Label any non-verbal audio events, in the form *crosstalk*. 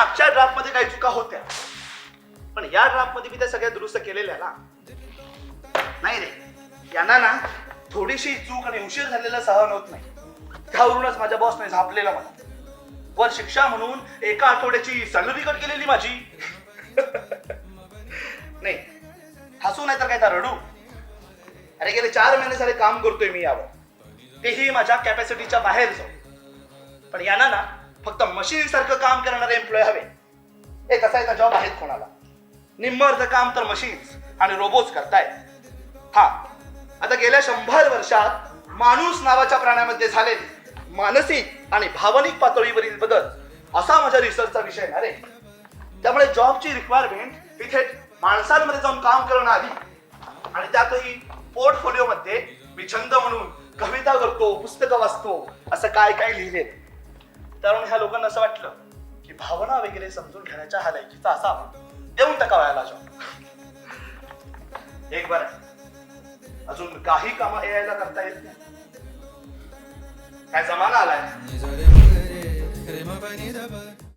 मागच्या ड्राफ्टमध्ये काही चुका होत्या. पण या ड्राफ्टमध्ये मी त्या सगळ्या दुरुस्त केलेल्या ना नाही रे. यांना ना थोडीशी चूक आणि उशीर झालेला सहन होत नाही. त्यावरूनच माझ्या बॉसने झापलेलं मला. वर शिक्षा म्हणून एका आठवड्याची सॅलरी कट केलेली माझी. *laughs* नाही. हसू नाही तर काय तर रडू. अरे गेले चार महिने झाले काम करतोय मी यावर. तेही माझ्या कॅपॅसिटीच्या बाहेर जाऊ पण यांना ना फक्त मशीन सारखं काम करणारे एम्प्लॉय हवे. हे कसा जॉब आहेत कोणाला. निम्मर्ध काम तर मशीन्स आणि रोबोट्स करतायत. हा. आता गेल्या शंभर वर्षात माणूस नावाच्या प्राण्यामध्ये झालेले मानसिक आणि भावनिक पातळीवरील बदल. असा माझ्या रिसर्चचा विषय ना रे. त्यामुळे जॉबची रिक्वायरमेंट तिथे माणसांमध्ये जाऊन काम करणं आली आणि त्यातही पोर्टफोलिओ मध्ये मी छंद म्हणून कविता करतो पुस्तकं वाचतो असं काय काय लिहिले त्यामुळे ह्या लोकांना असं वाटलं की भावना वगैरे समजून घेण्याच्या हा असा देऊन टाका व्हायला जॉब एक बार. अजून काही कामं ए ला करता येत नाही. काय जमाना आलाय.